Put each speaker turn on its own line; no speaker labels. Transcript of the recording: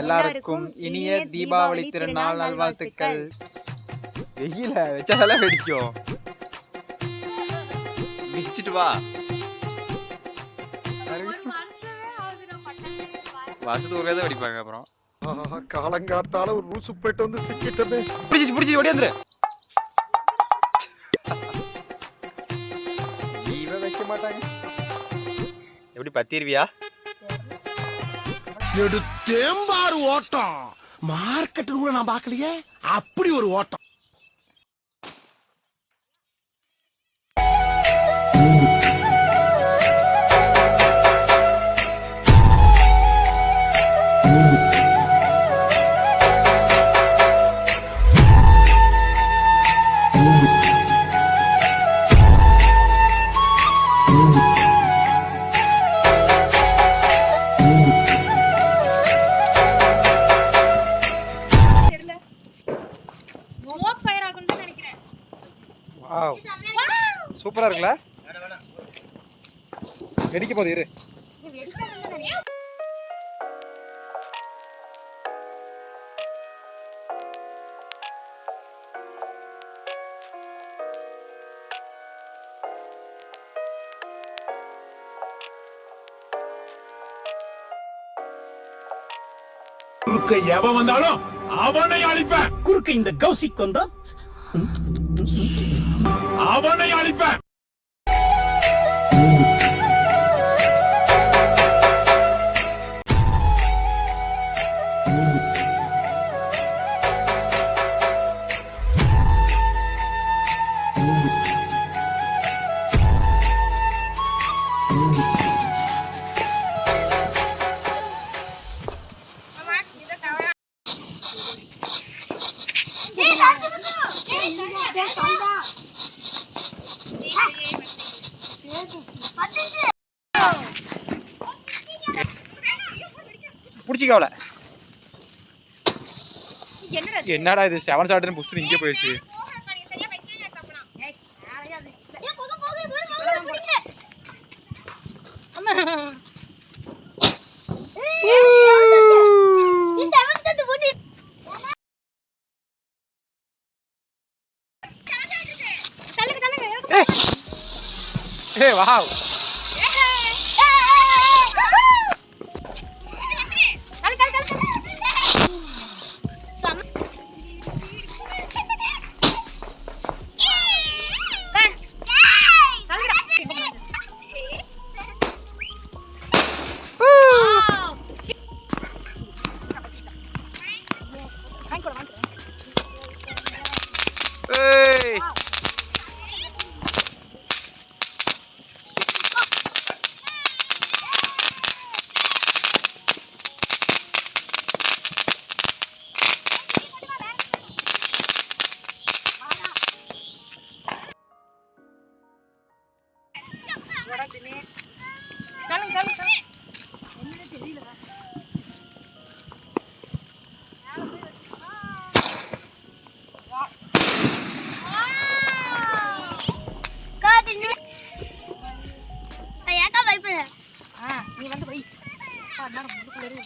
எல்லாருக்கும் இனிய தீபாவளி திருநாள் நல்வாழ்த்துக்கள். வெயில வச்சாலே வெடிக்கும். வெடிச்சிட்டு வா. வருஷத்துக்கு ஒரு தான் வெடிப்பாங்க அப்புறம்.
காலங்காத்தால ஒரு ரூசு போயிட்டு வந்து சிக்கிட்டமே
பிடிச்சி பிடிச்சி ஓடியாந்துரு இவ வைக்க மாட்டாங்க. எப்படி பத்திருவியா?
தேம்பாறு ஓட்டம். மார்க்கெட் கூட நான் பார்க்கலையே. அப்படி ஒரு ஓட்டம்.
வாவ் சூப்பரா இருக்குல்ல? வெடிக்க போகுது இரு.
குறுக்க எவன் வந்தாலும் அவனை அழிப்பேன். குறுக்க இந்த கௌசிக் வந்தா அவனை அழிப்பேன்
பிடிச்சிக்க அவளை
இது?
என்னடா இது? செவன் சாப்பிட்டு புஷ்டு இங்கே போயிடுச்சு.
மோகன் நீ சரியா வைக்கவே தப்பலாம் நீ வந்து போய் அப்பா, நேரம் உள்ளுக்குள்ள இரு.